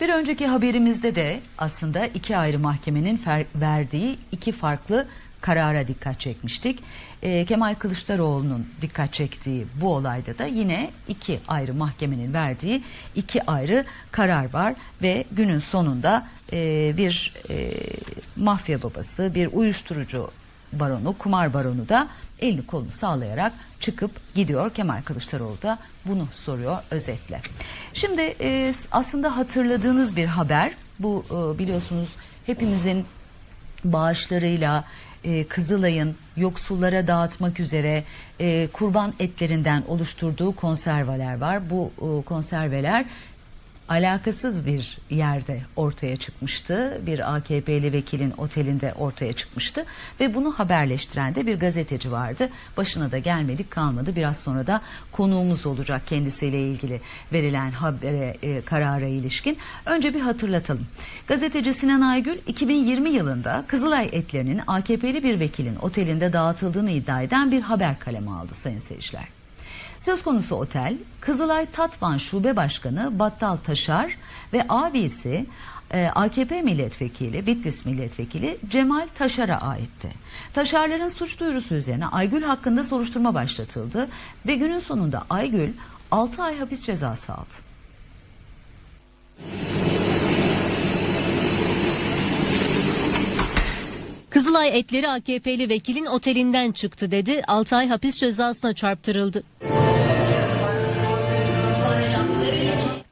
Bir önceki haberimizde de aslında iki ayrı mahkemenin verdiği iki farklı karara dikkat çekmiştik. Ee, Kemal Kılıçdaroğlu'nun dikkat çektiği bu olayda da yine iki ayrı mahkemenin verdiği iki ayrı karar var ve günün sonunda e, bir e, mafya babası, bir uyuşturucu baronu, kumar baronu da elini kolunu sağlayarak çıkıp gidiyor. Kemal Kılıçdaroğlu da bunu soruyor özetle. Şimdi e, aslında hatırladığınız bir haber. Bu e, biliyorsunuz hepimizin bağışlarıyla e, Kızılay'ın yoksullara dağıtmak üzere e, kurban etlerinden oluşturduğu konserveler var. Bu e, konserveler alakasız bir yerde ortaya çıkmıştı. Bir AKP'li vekilin otelinde ortaya çıkmıştı ve bunu haberleştiren de bir gazeteci vardı. Başına da gelmedik kalmadı. Biraz sonra da konuğumuz olacak kendisiyle ilgili verilen habere e, karara ilişkin. Önce bir hatırlatalım. Gazeteci Sinan Aygül 2020 yılında Kızılay etlerinin AKP'li bir vekilin otelinde dağıtıldığını iddia eden bir haber kaleme aldı sayın seyirciler. Söz konusu otel Kızılay Tatvan Şube Başkanı Battal Taşar ve abisi e, AKP milletvekili, Bitlis milletvekili Cemal Taşar'a aitti. Taşarların suç duyurusu üzerine Aygül hakkında soruşturma başlatıldı ve günün sonunda Aygül 6 ay hapis cezası aldı. Kızılay etleri AKP'li vekilin otelinden çıktı dedi. 6 ay hapis cezasına çarptırıldı.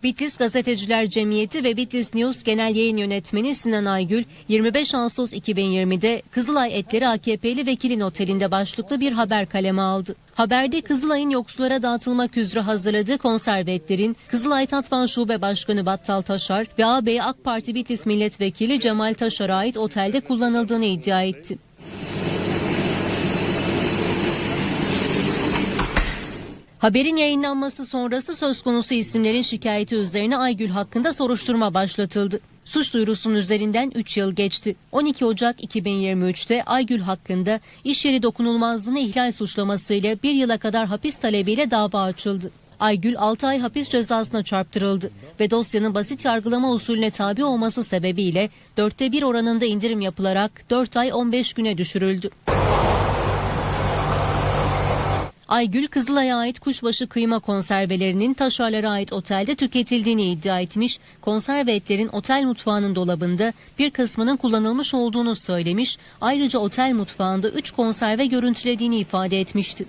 Bitlis Gazeteciler Cemiyeti ve Bitlis News Genel Yayın Yönetmeni Sinan Aygül 25 Ağustos 2020'de Kızılay etleri AKP'li vekilin otelinde başlıklı bir haber kaleme aldı. Haberde Kızılay'ın yoksullara dağıtılmak üzere hazırladığı konserve etlerin Kızılay Tatvan Şube Başkanı Battal Taşar ve AB AK Parti Bitlis Milletvekili Cemal Taşar'a ait otelde kullanıldığını iddia etti. Haberin yayınlanması sonrası söz konusu isimlerin şikayeti üzerine Aygül hakkında soruşturma başlatıldı. Suç duyurusunun üzerinden 3 yıl geçti. 12 Ocak 2023'te Aygül hakkında iş yeri dokunulmazlığını ihlal suçlamasıyla bir yıla kadar hapis talebiyle dava açıldı. Aygül 6 ay hapis cezasına çarptırıldı ve dosyanın basit yargılama usulüne tabi olması sebebiyle dörtte bir oranında indirim yapılarak 4 ay 15 güne düşürüldü. Aygül Kızılay'a ait kuşbaşı kıyma konservelerinin taşarlara ait otelde tüketildiğini iddia etmiş, konserve etlerin otel mutfağının dolabında bir kısmının kullanılmış olduğunu söylemiş, ayrıca otel mutfağında 3 konserve görüntülediğini ifade etmişti.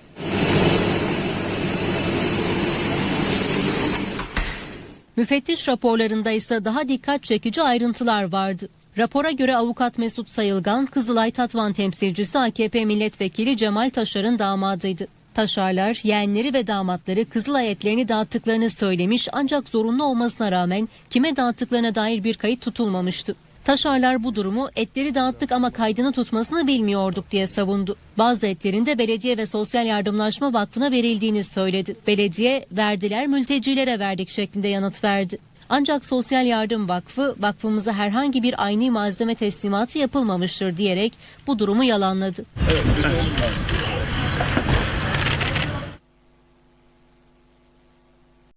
Müfettiş raporlarında ise daha dikkat çekici ayrıntılar vardı. Rapora göre avukat Mesut Sayılgan, Kızılay Tatvan temsilcisi AKP milletvekili Cemal Taşar'ın damadıydı. Taşarlar, yeğenleri ve damatları Kızılay etlerini dağıttıklarını söylemiş ancak zorunlu olmasına rağmen kime dağıttıklarına dair bir kayıt tutulmamıştı. Taşarlar bu durumu etleri dağıttık ama kaydını tutmasını bilmiyorduk diye savundu. Bazı etlerin de belediye ve sosyal yardımlaşma vakfına verildiğini söyledi. Belediye verdiler mültecilere verdik şeklinde yanıt verdi. Ancak Sosyal Yardım Vakfı vakfımıza herhangi bir aynı malzeme teslimatı yapılmamıştır diyerek bu durumu yalanladı.